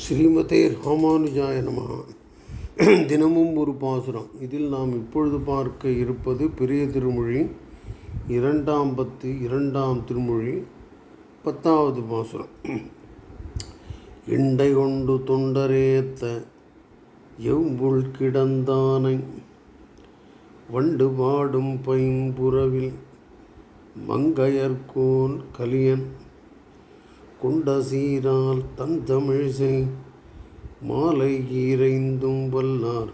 ஸ்ரீமதே ராமானுஜாய நம தினமும் ஒரு பாசுரம். இதில் நாம் இப்பொழுது பார்க்க இருப்பது பெரிய திருமொழி இரண்டாம் பத்து இரண்டாம் திருமொழி பத்தாவது பாசுரம். இண்டை கொண்டு தொண்டரேத்த எவ்வுள் கிடந்தானை வண்டு பாடும் பைம்புறவில் மங்கையர்கோன் கலியன். கொண்ட சீரால் தன் தமிழ்சை மாலை இறைந்தும் வல்லார்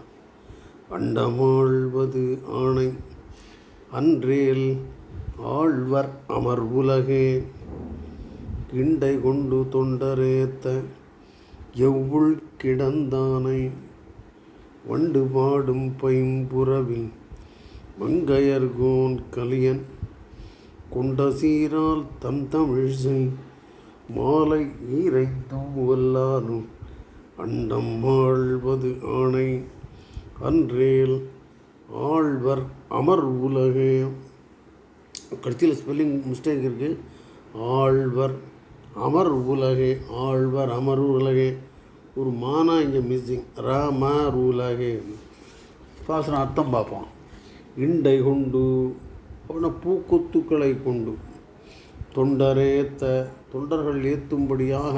அண்டமாழ்வது ஆணை. அன்றேல் ஆழ்வர் அமர் உலகே. கிண்டை கொண்டு தொண்டரேத்த எவ்வுள் கிடந்தானை. வண்டு பாடும் பைம்புறவில் மங்கையர்கோன் கலியன். கொண்ட சீரால் தம் தமிழிசை மாலை ஈரைத்தும் வல்லாரும் அண்டம் ஆழ்வது ஆணை. அன்றேல் ஆழ்வர் அமர் உலகே. கடைசியில் ஸ்பெல்லிங் மிஸ்டேக் இருக்குது ஆழ்வர் அமர் உலகே ஆழ்வர் அமர் உலகே. ஒரு மானா இங்கே மிஸ்ஸிங் ர ம உலகே. பாசன அர்த்தம் பார்ப்போம். இண்டை கொண்டு அவனை பூக்கொத்துக்களை கொண்டு. தொண்டரேத்த தொண்டர்கள் ஏத்தும்படியாக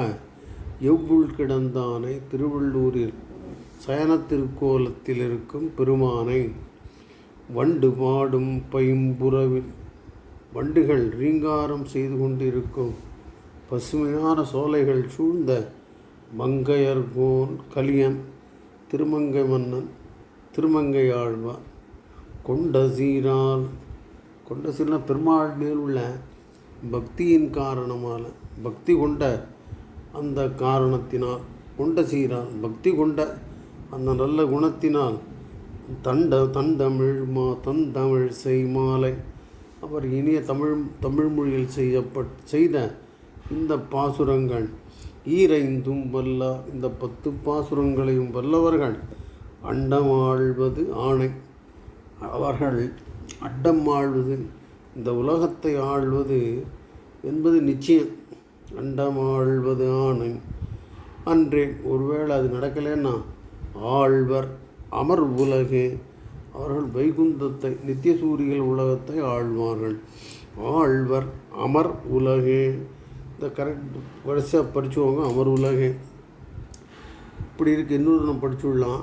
எவ்வுள் கிடந்தானை திருவள்ளூரில் சயனத்திருக்கோலத்தில் இருக்கும் பெருமானை வண்டு பாடும் பைம்புறவில் வண்டுகள் ரீங்காரம் செய்து கொண்டிருக்கும் பசுமையான சோலைகள் சூழ்ந்த மங்கையர்கோன் கலியன் திருமங்கை மன்னன் திருமங்கை ஆழ்வார் கொண்ட சீரால் கொண்ட சீர்னா பெருமாள் மேல் உள்ள பக்தியின் காரணமாக பக்தி கொண்ட அந்த காரணத்தினால் கொண்ட சீரால் பக்தி கொண்ட அந்த நல்ல குணத்தினால் தண்ட தந்தமிழ் மா தந்தமிழ் செய் மாலை அவர் இனிய தமிழ் தமிழ் மொழியில் செய்யப்பட் செய்த இந்த பாசுரங்கள் ஈரைந்தும் வல்ல இந்த பத்து பாசுரங்களையும் வல்லவர்கள் அண்டமாழ்வது ஆணை. அவர்கள் அட்டம் ஆழ்வது இந்த உலகத்தை ஆள்வது என்பது நிச்சயம். அண்டம் ஆள்வது ஆணை அன்றே ஒருவேளை அது நடக்கலைன்னா ஆழ்வர் அமர் உலகே. அவர்கள் வைகுந்தத்தை நித்திய சூரியல் உலகத்தை ஆழ்வார்கள் ஆழ்வர் அமர் உலகே. இந்த கரெக்ட் வரிசையாக படிச்சுவாங்க அமர் உலகு. இப்படி இருக்கு இன்னொரு நம்ம படிச்சுடலாம்.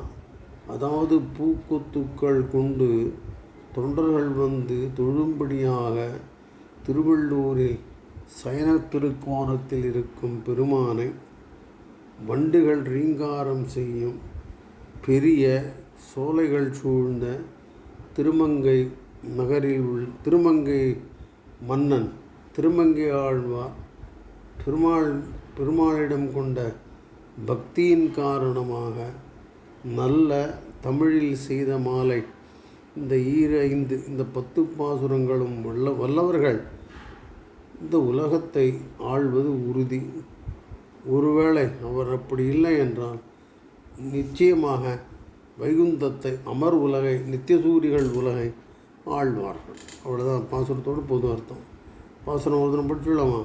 அதாவது பூக்கொத்துக்கள் கொண்டு தொண்டர்கள் வந்து தொழும்படியாக திருவள்ளூரில் சயன திருக்கோணத்தில் இருக்கும் பெருமானை வண்டுகள் ரீங்காரம் செய்யும் பெரிய சோலைகள் சூழ்ந்த திருமங்கை நகரில் உள் திருமங்கை மன்னன் திருமங்கை ஆழ்வார் பெருமாள் பெருமாளிடம் கொண்ட பக்தியின் காரணமாக நல்ல தமிழில் செய்த மாலை இந்த ஈர ஐந்து இந்த பத்து பாசுரங்களும் வல்ல வல்லவர்கள். இந்த உலகத்தை ஆள்வது உறுதி. ஒருவேளை அவர் அப்படி இல்லை என்றால் நிச்சயமாக வைகுந்தத்தை அமர் உலகை நித்தியசூரிகள் உலகை ஆழ்வார்கள் அவ்வளோதான் பாசுரத்தோடு பொது அர்த்தம். பாசுரம் ஒரு தினம்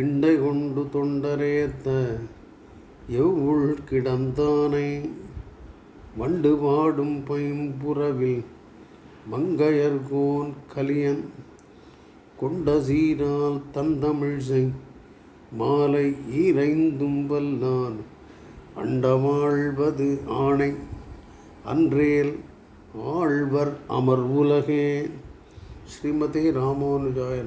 இண்டை கொண்டு தொண்டரேத்த எவ்வுள் கிடந்தானை வண்டு பாடும் பைம்புறவில் மங்கையர்கோன் கலியன் கொண்ட சீரால் தந்தமிழ்சை மாலை ஈரைந்தும் வல்லான் அண்டமாழ்வது ஆணை அன்றேல் ஆழ்வர் அமர் உலகே ஸ்ரீமதே ராமானுஜாய